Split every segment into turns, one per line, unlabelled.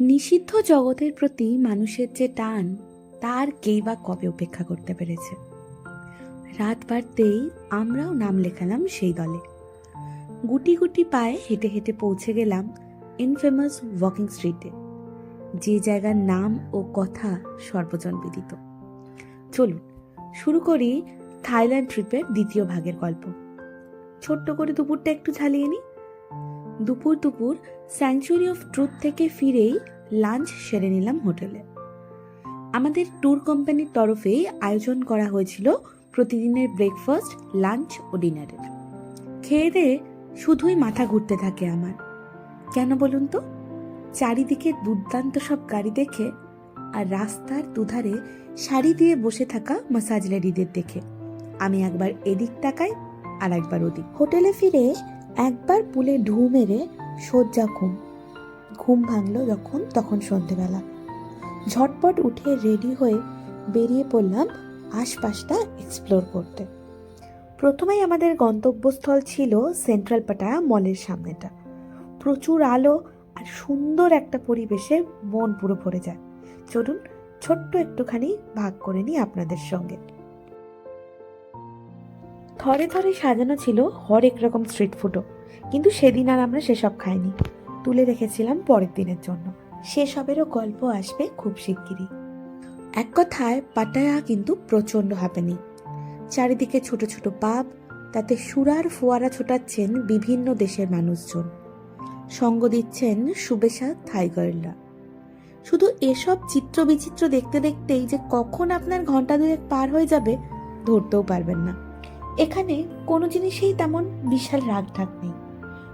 নিষিদ্ধ জগতের প্রতি মানুষের যে টান, তার কেই বা কবে উপেক্ষা করতে পেরেছে? রাত বাড়তেই আমরাও নাম লেখালাম সেই দলে। গুটি গুটি পায়ে হেঁটে হেঁটে পৌঁছে গেলাম ইনফেমাস ওয়াকিং স্ট্রিটে যে জায়গার নাম ও কথা সর্বজন বিদিত। চলুন, শুরু করি থাইল্যান্ড ট্রিপের দ্বিতীয় ভাগের গল্প। ছোট্ট করে দুপুরটা একটু ঝালিয়ে নিই। দুপুর দুপুর স্যাংচুরি অফ ট্রুথ থেকে ফিরেই লাঞ্চ সেরে নিলাম হোটেলে। আমাদের ট্যুর কোম্পানির তরফেই আয়োজন করা হয়েছিল প্রতিদিনের ব্রেকফাস্ট লাঞ্চ ও ডিনারের খেয়ে দিয়ে শুধুই মাথা ঘুরতে থাকে আমার। কেন বলুন তো? চারিদিকে দুর্দান্ত সব গাড়ি দেখে আর রাস্তার দুধারে শাড়ি দিয়ে বসে থাকা মাসাজ লেডিদের দেখে। আমি একবার এদিক তাকাই আর একবার ওদিক। হোটেলে ফিরে একবার পুলে ঢু মেরে শয্যা ঘুম ঘুম ভাঙল যখন, তখন সন্ধেবেলা। ঝটপট উঠে রেডি হয়ে বেরিয়ে পড়লাম আশপাশটা এক্সপ্লোর করতে। প্রথমেই আমাদের গন্তব্যস্থল ছিল সেন্ট্রাল পাটায়া মলের সামনেটা। প্রচুর আলো আর সুন্দর একটা পরিবেশে মন পুরো ভরে যায়। চলুন, ছোট্ট একটুখানি ভাগ করে নিই আপনাদের সঙ্গে। থরে থরে সাজানো ছিল হরেক রকম স্ট্রিট ফুডও কিন্তু সেদিন আর আমরা সেসব খাইনি। তুলে রেখেছিলাম পরের দিনের জন্য। সেসবেরও গল্প আসবে খুব শিগগিরই। এক কথায় পাটায়া কিন্তু প্রচণ্ড হ্যাপেনিং চারিদিকে ছোট ছোট পাব তাতে সুরার ফোয়ারা ছোটাচ্ছেন বিভিন্ন দেশের মানুষজন। সঙ্গ দিচ্ছেন সুবেশা থাইগার্লরা শুধু এসব চিত্র বিচিত্র দেখতে দেখতেই যে কখন আপনার ঘণ্টা দুয়েক পার হয়ে যাবে, ধরতেও পারবেন না। এখানে কোনো জিনিসেই তেমন বিশাল রাগ ঢাক নেই।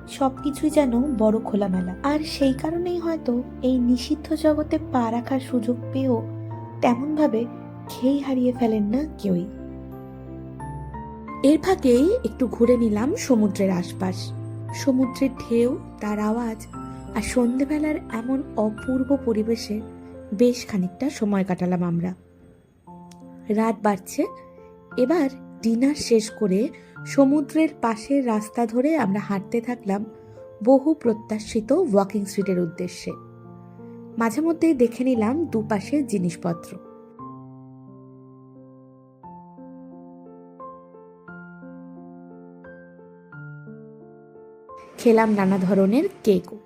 সব কিছুই যেন বড় খোলামেলা। আর সেই কারণেই হয়তো এই নিষিদ্ধ জগতে পা রাখার সুযোগ পেয়েও তেমনভাবে খেই হারিয়ে ফেলেন না কেউই। এর ফাঁকেই একটু ঘুরে নিলাম সমুদ্রের আশপাশ। সমুদ্রের ঢেউ, তার আওয়াজ আর সন্ধেবেলার এমন অপূর্ব পরিবেশে বেশ খানিকটা সময় কাটালাম আমরা। রাত বাড়ছে, এবার ডিনার শেষ করে সমুদ্রের পাশের রাস্তা ধরে আমরা হাঁটতে থাকলাম বহু প্রত্যাশিত ওয়াকিং স্ট্রিটের উদ্দেশ্যে। মাঝে মধ্যেই দেখে নিলাম দুপাশের জিনিসপত্র। খেলাম নানা ধরনের কেকও।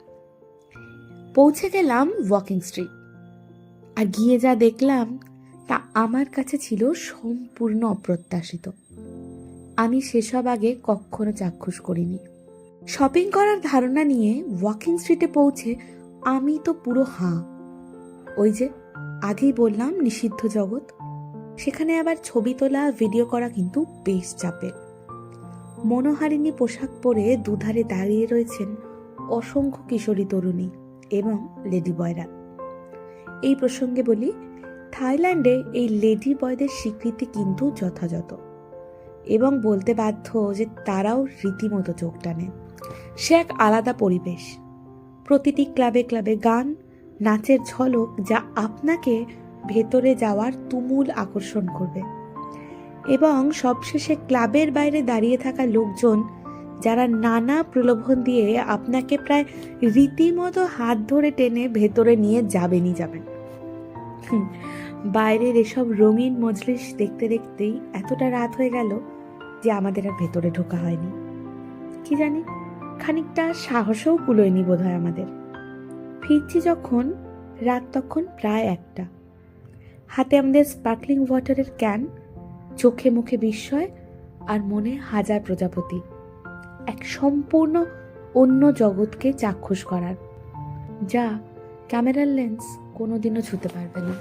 পৌঁছে গেলাম ওয়াকিং স্ট্রিট আর গিয়ে যা দেখলাম তা আমার কাছে ছিল সম্পূর্ণ অপ্রত্যাশিত। আমি সেসব আগে কখনো চাক্ষুষ করিনি। শপিং করার ধারণা নিয়ে ওয়াকিং স্ট্রিটে পৌঁছে আমি তো পুরো হাঁ। ওই যে, আগেই বললাম নিষিদ্ধ জগৎ। সেখানে আবার ছবি তোলা ভিডিও করা কিন্তু বেশ চাপের। মনোহারিণী পোশাক পরে দুধারে দাঁড়িয়ে রয়েছেন অসংখ্য কিশোরী তরুণী এবং লেডি বয়রা এই প্রসঙ্গে বলি, থাইল্যান্ডে এই লেডি বয়দের স্বীকৃতি কিন্তু যথাযথ। এবং বলতে বাধ্য যে তারাও রীতিমতো চোখ টানে। সে এক আলাদা পরিবেশ। প্রতিটি ক্লাবে ক্লাবে গান, নাচের ঝলক যা আপনাকে ভেতরে যাওয়ার তুমুল আকর্ষণ করবে। এবং সবশেষে ক্লাবের বাইরে দাঁড়িয়ে থাকা লোকজন যারা নানা প্রলোভন দিয়ে আপনাকে প্রায় রীতিমতো হাত ধরে টেনে ভেতরে নিয়ে যাবেনই যাবেন। বাইরের এসব রঙিন মজলিস দেখতে দেখতেই এতটা রাত হয়ে গেল যে আমাদের আর ভেতরে ঢোকা হয়নি। কি জানি, খানিকটা সাহসও কুলোয়নি বোধ হয় আমাদের। ফিরছি যখন, রাত তখন প্রায় একটা। হাতে আমাদের স্পার্কলিং ওয়াটারের ক্যান, চোখে মুখে বিস্ময় আর মনে হাজার প্রজাপতি। এক সম্পূর্ণ অন্য জগৎকে চাক্ষুষ করার। যা ক্যামেরার লেন্স কোনোদিনও ছুতে পারবে না।